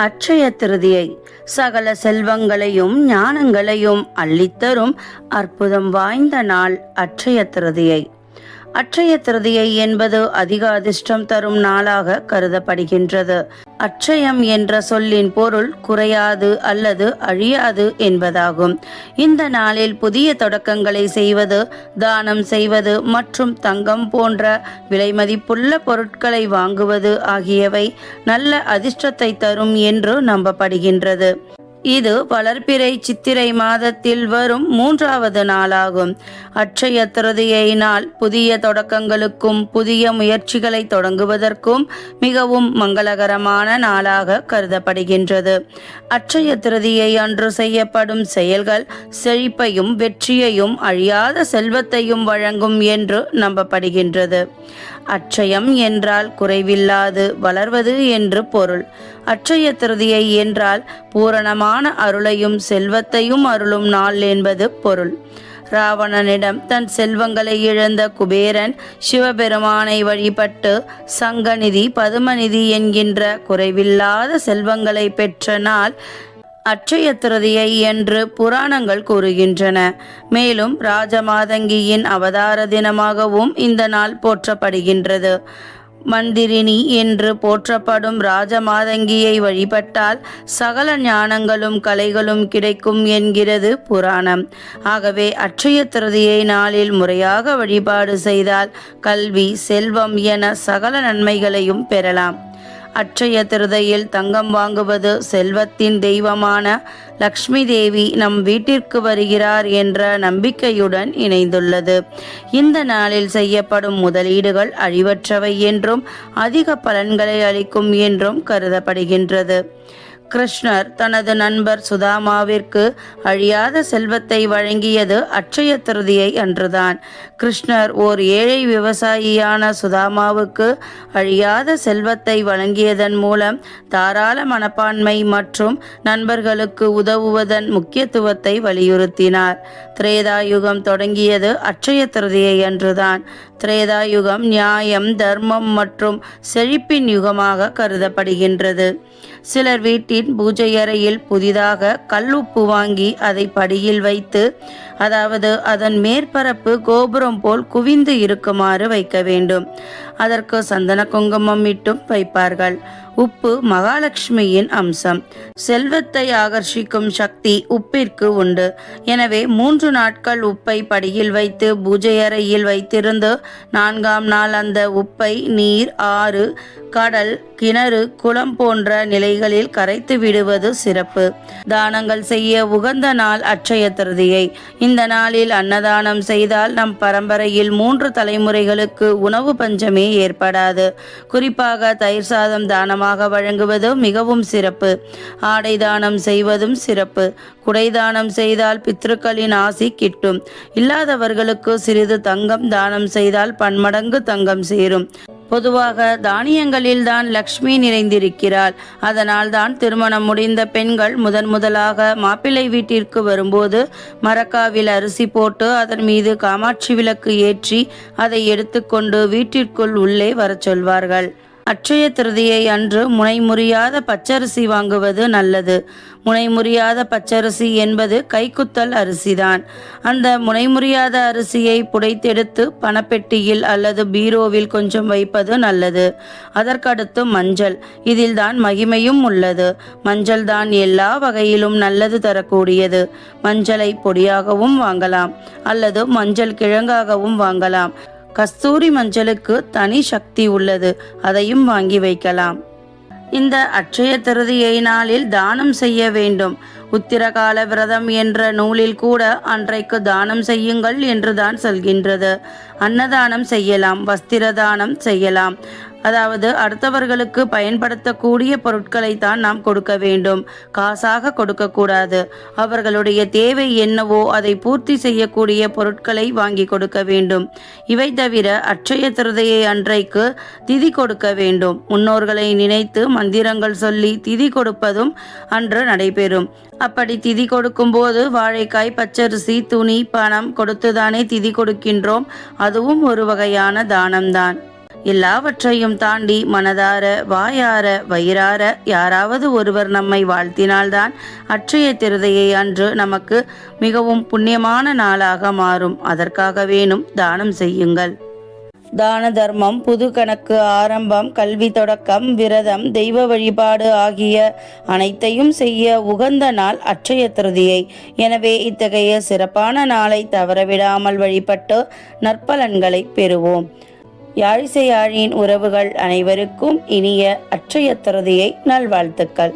அட்சய திருதியை சகல செல்வங்களையும் ஞானங்களையும் அள்ளித்தரும் அற்புதம் வாய்ந்த நாள் அட்சய திருதியை. அட்சய திருதியை என்பது அதிக அதிர்ஷ்டம் தரும் நாளாக கருதப்படுகின்றது. அட்சயம் என்ற சொல்லின் பொருள் குறையாது அல்லது அழியாது என்பதாகும். இந்த நாளில் புதிய தொடக்கங்களை செய்வது தானம் செய்வது மற்றும் தங்கம் போன்ற விலைமதிப்புள்ள பொருட்களை வாங்குவது ஆகியவை நல்ல அதிர்ஷ்டத்தை தரும் என்று நம்பப்படுகின்றது. இது வளர்ப்பிறை சித்திரை மாதத்தில் வரும் மூன்றாவது நாளாகும். அட்சய திருதியை நாள் புதிய தொடக்கங்களுக்கும் புதிய முயற்சிகளை தொடங்குவதற்கும் மிகவும் மங்களகரமான நாளாக கருதப்படுகின்றது. அட்சய திருதியை அன்று செய்யப்படும் செயல்கள் செழிப்பையும் வெற்றியையும் அழியாத செல்வத்தையும் வழங்கும் என்று நம்பப்படுகின்றது. அட்சயம் என்றால் குறைவில்லாது வளர்வது என்று பொருள். அட்சய திருதியை என்றால் பூரணமான அருளையும் செல்வத்தையும் அருளும் நாள் என்பது பொருள். ராவணனிடம் தன் செல்வங்களை இழந்த குபேரன் சிவபெருமானை வழிபட்டு சங்கநிதி பதுமநிதி என்கின்ற குறைவில்லாத செல்வங்களை பெற்ற நாள் அட்சய திருதியை என்று புராணங்கள் கூறுகின்றன. மேலும் ராஜமாதங்கியின் அவதார தினமாகவும் இந்த நாள் போற்றப்படுகின்றது. மந்திரினி என்று போற்றப்படும் ராஜமாதங்கியை வழிபட்டால் சகல ஞானங்களும் கலைகளும் கிடைக்கும் என்கிறது புராணம். ஆகவே அட்சய திருதியை நாளில் முறையாக வழிபாடு செய்தால் கல்வி செல்வம் என சகல நன்மைகளையும் பெறலாம். அட்சய திருதையில் தங்கம் வாங்குவது செல்வத்தின் தெய்வமான லக்ஷ்மி தேவி நம் வீட்டிற்கு வருகிறார் என்ற நம்பிக்கையுடன் இணைந்துள்ளது. இந்த நாளில் செய்யப்படும் முதலீடுகள் அழிவற்றவை என்றும் அதிக பலன்களை அளிக்கும் என்றும் கருதப்படுகின்றது. கிருஷ்ணர் தனது நண்பர் சுதாமாவிற்கு அழியாத செல்வத்தை வழங்கியது அட்சய திருதியை அன்றுதான். கிருஷ்ணர் ஓர் ஏழை விவசாயியான சுதாமாவுக்கு அழியாத செல்வத்தை வழங்கியதன் மூலம் தாராள மனப்பான்மை மற்றும் நண்பர்களுக்கு உதவுவதன் முக்கியத்துவத்தை வலியுறுத்தினார். திரேதாயுகம் தொடங்கியது அட்சய திருதியை அன்றுதான். திரேதாயுகம் நியாயம் தர்மம் மற்றும் செழிப்பின் யுகமாக கருதப்படுகின்றது. சிலர் வீட்டின் பூஜை அறையில் புதிதாக கல்லுப்பு வாங்கி அதை படியில் வைத்து அதாவது அதன் மேற்பரப்பு கோபுரம் போல் குவிந்து இருக்குமாறு வைக்க வேண்டும். அதற்கு சந்தன குங்குமம் இட்டும் வைப்பார்கள். உப்பு மகாலட்சுமியின் அம்சம். செல்வத்தை ஆகர்ஷிக்கும் சக்தி உப்பிற்கு உண்டு. எனவே மூன்று நாட்கள் உப்பை படியில் வைத்து பூஜை அறையில் வைத்திருந்து நான்காம் நாள் அந்த உப்பை நீர் ஆறு கடல் கிணறு குளம் போன்ற நிலைகளில் கரைத்து விடுவது சிறப்பு. தானங்கள் செய்ய உகந்த நாள் அட்சய திருதியை. இந்த நாளில் அன்னதானம் செய்தால் நம் பரம்பரையில் மூன்று தலைமுறைகளுக்கு உணவு பஞ்சமே ஏற்படாது. குறிப்பாக தயிர் சாதம் தானமாக வழங்குவது மிகவும் சிறப்பு. ஆடை தானம் செய்வதும் சிறப்பு. குடை தானம் செய்தால் பித்ருக்களின் ஆசி கிட்டும். இல்லாதவர்களுக்கு சிறிது தங்கம் தானம் செய்தால் பன்மடங்கு தங்கம் சேரும். பொதுவாக தானியங்களில் தான் லக்ஷ்மி நிறைந்திருக்கிறாள். அதனால் தான் திருமணம் முடிந்த பெண்கள் முதன் முதலாக மாப்பிள்ளை வீட்டிற்கு வரும்போது மரக்காவில் அரிசி போட்டு அதன் மீது காமாட்சி விளக்கு ஏற்றி அதை எடுத்துக்கொண்டு வீட்டிற்குள் உள்ளே வரச் சொல்வார்கள். அட்சய திருதியை அன்று முனைமுறியாத பச்சரிசி வாங்குவது நல்லது. முனைமுறியாத பச்சரிசி என்பது கைக்குத்தல் அரிசிதான். அந்த முனைமுறியாத அரிசியை புடைத்தெடுத்து பணப்பெட்டியில் அல்லது பீரோவில் கொஞ்சம் வைப்பது நல்லது. அதற்கடுத்து மஞ்சள். இதில் தான் மகிமையும் உள்ளது. மஞ்சள் தான் எல்லா வகையிலும் நல்லது தரக்கூடியது. மஞ்சளை பொடியாகவும் வாங்கலாம். அல்லது மஞ்சள் கிழங்காகவும் வாங்கலாம். கஸ்தூரி மஞ்சளுக்கு தனி சக்தி உள்ளது. அதையும் வாங்கி வைக்கலாம். இந்த அட்சய திருதியை நாளில் தானம் செய்ய வேண்டும். உத்திரகால விரதம் என்ற நூலில் கூட அன்றைக்கு தானம் செய்யுங்கள் என்றுதான் சொல்கின்றது. அன்னதானம் செய்யலாம் வஸ்திர தானம் செய்யலாம். அதாவது அடுத்தவர்களுக்கு பயன்படுத்தக்கூடிய பொருட்களை தான் நாம் கொடுக்க வேண்டும். காசாக கொடுக்கக்கூடாது. அவர்களுடைய தேவை என்னவோ அதை பூர்த்தி செய்யக்கூடிய பொருட்களை வாங்கி கொடுக்க வேண்டும். இவை தவிர அட்சய திருதையை அன்றைக்கு திதி கொடுக்க வேண்டும். முன்னோர்களை நினைத்து மந்திரங்கள் சொல்லி திதி கொடுப்பதும் அன்று நடைபெறும். அப்படி திதி கொடுக்கும்போது வாழைக்காய் பச்சரிசி துணி பணம் கொடுத்துதானே திதி கொடுக்கின்றோம். அதுவும் ஒரு வகையான தானம்தான். எல்லாவற்றையும் தாண்டி மனதார வாயார வயிறார யாராவது ஒருவர் நம்மை வாழ்த்தினால்தான் அற்றைய திருதையை அன்று நமக்கு மிகவும் புண்ணியமான நாளாக மாறும். அதற்காக வேணும் தானம் செய்யுங்கள். தான தர்மம் புது கணக்கு ஆரம்பம் கல்வி தொடக்கம் விரதம் தெய்வ வழிபாடு ஆகிய அனைத்தையும் செய்ய உகந்த நாள் அட்சய திருதியை. எனவே இத்தகைய சிறப்பான நாளை தவறவிடாமல் வழிபட்டு நற்பலன்களை பெறுவோம். யாழிசை உறவுகள் அனைவருக்கும் இனிய அட்சய திருதியை நல்வாழ்த்துக்கள்.